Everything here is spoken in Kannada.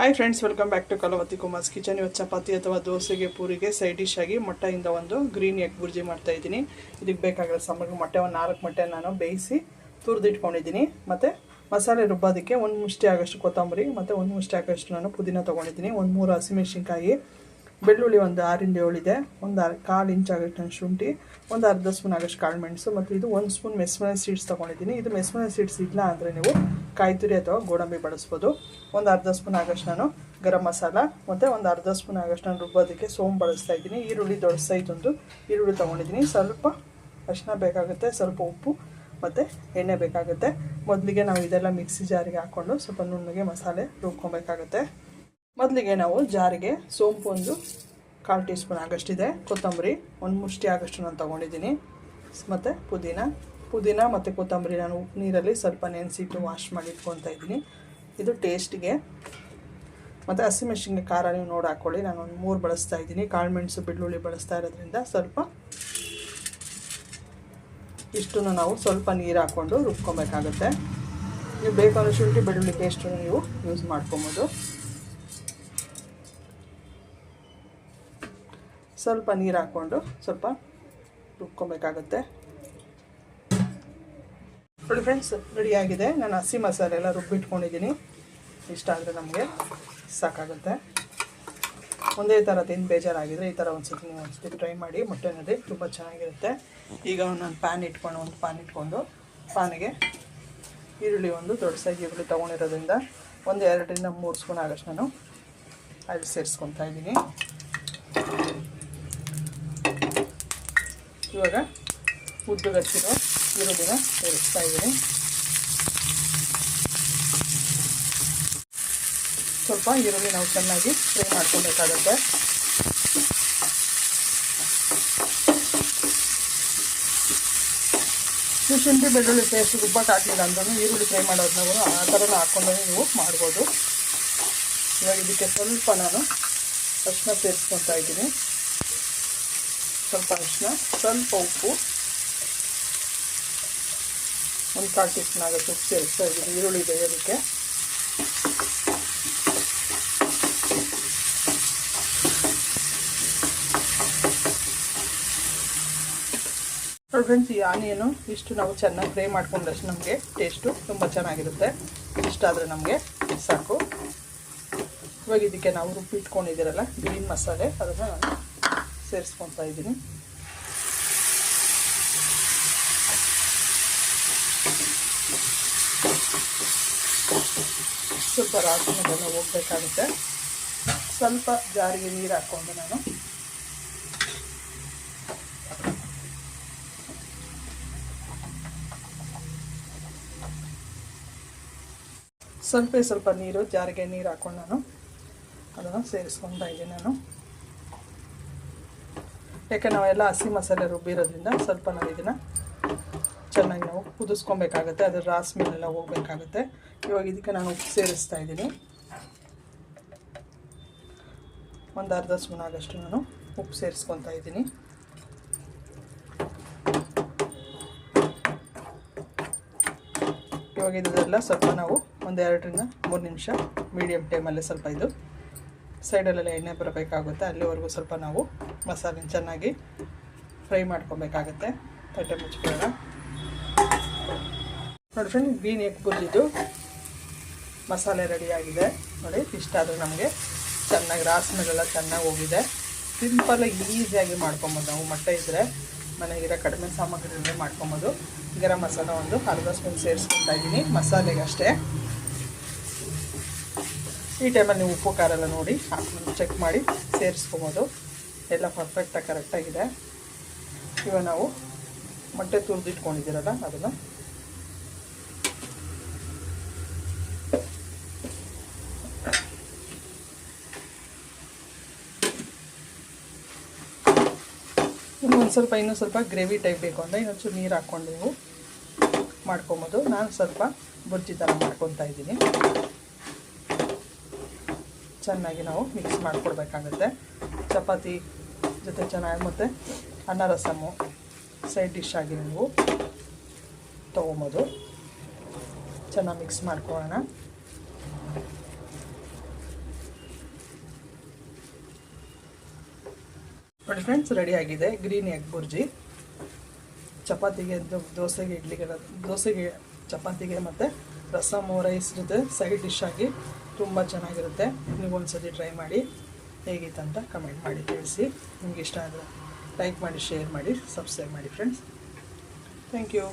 Hi friends welcome back to Kalavathi Kumar's kitchen ಇವತ್ತು ಚಪಾತಿ ಅಥವಾ ದೋಸೆಗೆ ಪೂರಿಗೆ ಸೈಡ್ ಡಿಶ್ ಆಗಿ ಮೊಟ್ಟೆಯಿಂದ ಒಂದು ಗ್ರೀನ್ ಎಗ್ ಬುರ್ಜಿ ಮಾಡ್ತಾ ಇದ್ದೀನಿ. ಇದಕ್ಕೆ ಬೇಕಾಗಿರೋ ಸಾಮಗ್ರಿ ಮೊಟ್ಟೆ ಒಂದು ನಾಲ್ಕು ಮೊಟ್ಟೆ ನಾನು ಬೇಯಿಸಿ ತುರಿದಿಟ್ಕೊಂಡಿದ್ದೀನಿ. ಮತ್ತು ಮಸಾಲೆ ರುಬ್ಬೋದಕ್ಕೆ ಒಂದು ಮುಷ್ಟಿ ಆಗೋಷ್ಟು ಕೊತ್ತಂಬರಿ, ಮತ್ತು ಒಂದು ಮುಷ್ಟಿ ಆಗೋಷ್ಟು ನಾನು ಪುದೀನ ತೊಗೊಂಡಿದ್ದೀನಿ. ಒಂದು ಮೂರು ಹಸಿಮೆಣಸಿನ್ಕಾಯಿ ಬೆಳ್ಳುಳ್ಳಿ ಒಂದು ಆರಿಂದ ಏಳಿದೆ ಒಂದು ಅರ್ ಕಾಲು ಇಂಚ್ ನಾನು ಶುಂಠಿ ಒಂದು ಅರ್ಧ ಸ್ಪೂನ್ ಆಗೋಷ್ಟು ಕಾಳು ಮೆಣಸು ಮತ್ತು ಇದು ಒಂದು ಸ್ಪೂನ್ ಮೆಸ್ಮನೆ ಸೀಡ್ಸ್ ತೊಗೊಂಡಿದ್ದೀನಿ. ಇದು ಮೆಸ್ಮನೆ ಸೀಡ್ಸ್ ಇಲ್ಲ ಅಂದರೆ ನೀವು ಕಾಯಿ ತುರಿ ಅಥವಾ ಗೋಡಂಬಿ ಬಳಸ್ಬೋದು. ಒಂದು ಅರ್ಧ ಸ್ಪೂನ್ ಆಗಷ್ಟು ನಾನು ಗರಂ ಮಸಾಲ ಮತ್ತು ಒಂದು ಅರ್ಧ ಸ್ಪೂನ್ ಆಗಷ್ಟು ನಾನು ರುಬ್ಬೋದಕ್ಕೆ ಸೋಂಪು ಬಳಸ್ತಾ ಇದ್ದೀನಿ. ಈರುಳ್ಳಿ ದೊಡ್ಡ ಸೈಜೊಂದು ಈರುಳ್ಳಿ ತೊಗೊಂಡಿದ್ದೀನಿ. ಸ್ವಲ್ಪ ಅರಿಶಿನ ಬೇಕಾಗುತ್ತೆ, ಸ್ವಲ್ಪ ಉಪ್ಪು ಮತ್ತು ಎಣ್ಣೆ ಬೇಕಾಗುತ್ತೆ. ಮೊದಲಿಗೆ ನಾವು ಇದೆಲ್ಲ ಮಿಕ್ಸಿ ಜಾರಿಗೆ ಹಾಕ್ಕೊಂಡು ಸ್ವಲ್ಪ ನುಣ್ಣಗೆ ಮಸಾಲೆ ರುಬ್ಕೊಬೇಕಾಗುತ್ತೆ. ಮೊದಲಿಗೆ ನಾವು ಜಾರಿಗೆ ಸೋಂಪು ಒಂದು ಕಾಲು ಟೀ ಸ್ಪೂನ್ ಆಗಷ್ಟಿದೆ, ಕೊತ್ತಂಬರಿ ಒಂದು ಮುಷ್ಟಿ ಆಗಷ್ಟು ನಾನು ತೊಗೊಂಡಿದ್ದೀನಿ. ಮತ್ತು ಪುದೀನ ಪುದೀನ ಮತ್ತು ಕೊತ್ತಂಬರಿ ನಾನು ಉಪ್ಪು ನೀರಲ್ಲಿ ಸ್ವಲ್ಪ ನೆನೆಸಿಟ್ಟು ವಾಶ್ ಮಾಡಿ ಇದ್ದೀನಿ. ಇದು ಟೇಸ್ಟಿಗೆ ಮತ್ತು ಹಸಿಮೆಣ್ಸಿನ್ಕಾಯಿ ಖಾರ ನೀವು ನೋಡಿ ಹಾಕ್ಕೊಳ್ಳಿ ನಾನು ಒಂದು ಮೂರು ಬಳಸ್ತಾ ಇದ್ದೀನಿ. ಕಾಳು ಮೆಣಸು, ಬೆಳ್ಳುಳ್ಳಿ ಬಳಸ್ತಾ ಇರೋದ್ರಿಂದ ಸ್ವಲ್ಪ ಇಷ್ಟನ್ನು ನಾವು ಸ್ವಲ್ಪ ನೀರು ಹಾಕ್ಕೊಂಡು ರುಬ್ಕೊಬೇಕಾಗುತ್ತೆ. ನೀವು ಬೇಕಾದ ಶುಂಠಿ, ಬೆಳ್ಳುಳ್ಳಿ ಪೇಸ್ಟನ್ನು ನೀವು ಯೂಸ್ ಮಾಡ್ಕೊಬೋದು. ಸ್ವಲ್ಪ ನೀರು ಹಾಕ್ಕೊಂಡು ಸ್ವಲ್ಪ ರುಬ್ಕೊಬೇಕಾಗುತ್ತೆ. ನೋಡಿ ಫ್ರೆಂಡ್ಸ್ ರೆಡಿಯಾಗಿದೆ ನಾನು ಹಸಿ ಮಸಾಲೆ ಎಲ್ಲ ರುಬ್ಬಿಟ್ಕೊಂಡಿದ್ದೀನಿ. ಇಷ್ಟ ಆದರೆ ನಮಗೆ ಸಾಕಾಗುತ್ತೆ. ಒಂದೇ ಥರ ತಿಂದು ಬೇಜಾರಾಗಿದ್ರೆ ಈ ಥರ ಒಂದು ಸತಿ ನೀವು ಒಂದ್ಸತಿ ಟ್ರೈ ಮಾಡಿ, ಮೊಟ್ಟೆನಲ್ಲಿ ತುಂಬ ಚೆನ್ನಾಗಿರುತ್ತೆ. ಈಗ ನಾನು ಪ್ಯಾನ್ ಇಟ್ಕೊಂಡು, ಒಂದು ಪ್ಯಾನ್ ಇಟ್ಕೊಂಡು ಪ್ಯಾನಿಗೆ ಈರುಳ್ಳಿ ಒಂದು ದೊಡ್ಡ ಸೈಜ್ ಈರುಳ್ಳಿ ತೊಗೊಂಡಿರೋದ್ರಿಂದ ಒಂದು ಎರಡರಿಂದ ಮೂರು ಸ್ಪೂನ್ ಆಗಷ್ಟು ನಾನು ಅಲ್ಲಿ ಸೇರಿಸ್ಕೊತಾ ಇದ್ದೀನಿ. ಇವಾಗ ಉದ್ದುಗಚ್ಚಿರೋ ಈರುಳ್ಳಿನ ಸೇರಿಸ್ತಾ ಇದ್ದೀನಿ. ಸ್ವಲ್ಪ ಈರುಳ್ಳಿ ನಾವು ಚೆನ್ನಾಗಿ ಫ್ರೈ ಮಾಡ್ಕೊಬೇಕಾಗತ್ತೆ. ಶುಂಠಿ ಬೆಳ್ಳುಳ್ಳಿ ಪೇಸ್ಟ್ ರುಬ್ಬಕ್ಕೆ ಹಾಕಲಿಲ್ಲ ಅಂದ್ರೂ ಈರುಳ್ಳಿ ಫ್ರೈ ಮಾಡೋದನ್ನ ಆ ಥರನೂ ಹಾಕ್ಕೊಂಡು ನೀವು ಮಾಡ್ಬೋದು. ಇವಾಗ ಇದಕ್ಕೆ ಸ್ವಲ್ಪ ನಾನು ಅರಿಶಿನ ಸೇರಿಸ್ಕೊತಾ ಇದ್ದೀನಿ. ಸ್ವಲ್ಪ ಅರಿಶಿನ ಸ್ವಲ್ಪ ಉಪ್ಪು. ಒಂದು ಕಾಲು ಟೀ ಸ್ಪೂನ್ ಉಪ್ಪು ಸೇರಿಸ್ತಾ ಇದ್ದೀನಿ, ಈರುಳ್ಳಿ ಬೇಯೋದಕ್ಕೆ ನೋಡಿ ಫ್ರೆಂಡ್ಸ್ ಈ ಆನಿಯನು ಇಷ್ಟು ನಾವು ಚೆನ್ನಾಗಿ ಫ್ರೈ ಮಾಡ್ಕೊಂಡಷ್ಟು ನಮಗೆ ಟೇಸ್ಟು ತುಂಬ ಚೆನ್ನಾಗಿರುತ್ತೆ. ಇಷ್ಟಾದರೆ ನಮಗೆ ಸಾಕು. ಇವಾಗ ಇದಕ್ಕೆ ನಾವು ರುಬ್ಬಿಟ್ಕೊಂಡಿದ್ದೀರಲ್ಲ, ಗ್ರೀನ್ ಮಸಾಲೆ, ಅದನ್ನು ನಾನು ಸೇರಿಸ್ಕೊತಾ ಇದ್ದೀನಿ. ಸ್ವಲ್ಪ ರಾಸನದೆಲ್ಲ ಹೋಗ್ಬೇಕಾಗುತ್ತೆ. ಸ್ವಲ್ಪ ಜಾರಿಗೆ ನೀರು ಹಾಕ್ಕೊಂಡು ನಾನು. ಸ್ವಲ್ಪ ಸ್ವಲ್ಪ ನೀರು, ಜಾರಿಗೆ ನೀರು ಹಾಕ್ಕೊಂಡು ನಾನು. ಅದನ್ನು ಸೇರಿಸ್ಕೊತಾ ಇದ್ದೀನಿ ನಾನು. ಯಾಕೆ ನಾವೆಲ್ಲ ಹಸಿ ಮಸಾಲೆ ರುಬ್ಬಿರೋದ್ರಿಂದ ಸ್ವಲ್ಪ ನಾವು ಇದನ್ನು ಚೆನ್ನಾಗಿ ನಾವು ಕುದಿಸ್ಕೊಬೇಕಾಗತ್ತೆ, ಅದರ ರಾಸ್ ಮೇಲೆಲ್ಲ ಹೋಗ್ಬೇಕಾಗುತ್ತೆ. ಇವಾಗ ಇದಕ್ಕೆ ನಾನು ಉಪ್ಪು ಸೇರಿಸ್ತಾ ಇದ್ದೀನಿ. ಒಂದು ಅರ್ಧ ಸ್ಪೂನ್ ಆಗಷ್ಟು ನಾನು ಉಪ್ಪು ಸೇರಿಸ್ಕೊತಾ ಇದ್ದೀನಿ. ಇವಾಗ ಇದೆಲ್ಲ ಸ್ವಲ್ಪ ನಾವು ಒಂದು ಎರಡರಿಂದ ಮೂರು ನಿಮಿಷ ಮೀಡಿಯಮ್ ಟೈಮಲ್ಲೇ ಸ್ವಲ್ಪ ಇದು ಸೈಡಲ್ಲೆಲ್ಲ ಎಣ್ಣೆ ಬರಬೇಕಾಗುತ್ತೆ, ಅಲ್ಲಿವರೆಗೂ ಸ್ವಲ್ಪ ನಾವು ಮಸಾಲೆ ಚೆನ್ನಾಗಿ ಫ್ರೈ ಮಾಡ್ಕೊಬೇಕಾಗುತ್ತೆ. ತಟ್ಟೆ ಮುಚ್ಕೊಳ್ಳೋಣ. ನೋಡಿ ಫ್ರೆಂಡ್ ಬೀನ್ ಎಗ್ ಬುರ್ಜಿದ್ದು ಮಸಾಲೆ ರೆಡಿಯಾಗಿದೆ ನೋಡಿ ಇಷ್ಟಾದರೂ ನಮಗೆ ಚೆನ್ನಾಗಿ ರಾಸ್ಮೆಲ್ಲ ಚೆನ್ನಾಗಿ ಹೋಗಿದೆ. ಸಿಂಪಲಾಗಿ ಈಸಿಯಾಗಿ ಮಾಡ್ಕೊಬೋದು ನಾವು. ಮೊಟ್ಟೆ ಇದ್ದರೆ ಮನೆಗಿರೋ ಕಡಿಮೆ ಸಾಮಗ್ರಿಗಳನ್ನೇ ಮಾಡ್ಕೊಬೋದು. ಗರಂ ಮಸಾಲ ಒಂದು ಅರ್ಧ ಸ್ಪೂನ್ ಸೇರಿಸ್ಕೊತಾ ಇದ್ದೀನಿ. ಮಸಾಲೆಗೆ ಅಷ್ಟೇ ಈ ಟೈಮಲ್ಲಿ ನೀವು ಉಪ್ಪು, ಖಾರ ಎಲ್ಲ ನೋಡಿ ಹಾಕೊಂಡು ಚೆಕ್ ಮಾಡಿ, ಸೇರಿಸ್ಕೊಬೋದು. ಎಲ್ಲ ಪರ್ಫೆಕ್ಟಾಗಿ ಕರೆಕ್ಟಾಗಿದೆ ಇವಾಗ ನಾವು ಮೊಟ್ಟೆ ತುರಿದಿಟ್ಕೊಂಡಿದ್ದೀರಲ್ಲ, ಅದನ್ನು. ಇನ್ನೊಂದು ಸ್ವಲ್ಪ ಇನ್ನೂ ಸ್ವಲ್ಪ ಗ್ರೇವಿ ಟೈಪ್ ಬೇಕು ಅಂದರೆ ಇನ್ನೊಂಚೂರು ನೀರು ಹಾಕ್ಕೊಂಡು ನೀವು ಮಾಡ್ಕೊಬೋದು. ನಾನು ಸ್ವಲ್ಪ ಬುರ್ಜಿ ಥರ ಮಾಡ್ಕೊತಾ ಇದ್ದೀನಿ. ಚೆನ್ನಾಗಿ ನಾವು ಮಿಕ್ಸ್ ಮಾಡಿಕೊಡ್ಬೇಕಾಗುತ್ತೆ. ಚಪಾತಿ ಜೊತೆ ಚೆನ್ನಾಗಿ ಮತ್ತು ಅನ್ನ ರಸಮು ಸೈಡ್ ಡಿಶ್ ಆಗಿ ನೀವು ತೊಗೊಬೋದು. ಚೆನ್ನಾಗಿ ಮಿಕ್ಸ್ ಮಾಡ್ಕೊಳ್ಳೋಣ. ನೋಡಿ ಫ್ರೆಂಡ್ಸ್ ರೆಡಿಯಾಗಿದೆ ಗ್ರೀನ್ ಎಗ್ ಬುರ್ಜಿ ಚಪಾತಿಗೆ ದೋಸೆಗೆ ಇಡ್ಲಿಗೆ ದೋಸೆಗೆ ಚಪಾತಿಗೆ ಮತ್ತು ರಸಮ್ ರೈಸ್ ಜೊತೆ ಸೈಡ್ ಡಿಶ್ ಆಗಿ ತುಂಬ ಚೆನ್ನಾಗಿರುತ್ತೆ. ನೀವು ಒಂದ್ಸತಿ ಟ್ರೈ ಮಾಡಿ ಹೇಗಿತ್ತಂತ ಕಮೆಂಟ್ ಮಾಡಿ, ತಿಳಿಸಿ. ನಿಮಗೆ ಇಷ್ಟ ಆದರೆ ಲೈಕ್ ಮಾಡಿ ಶೇರ್ ಮಾಡಿ ಸಬ್ಸ್ಕ್ರೈಬ್ ಮಾಡಿ ಫ್ರೆಂಡ್ಸ್ ಥ್ಯಾಂಕ್ ಯು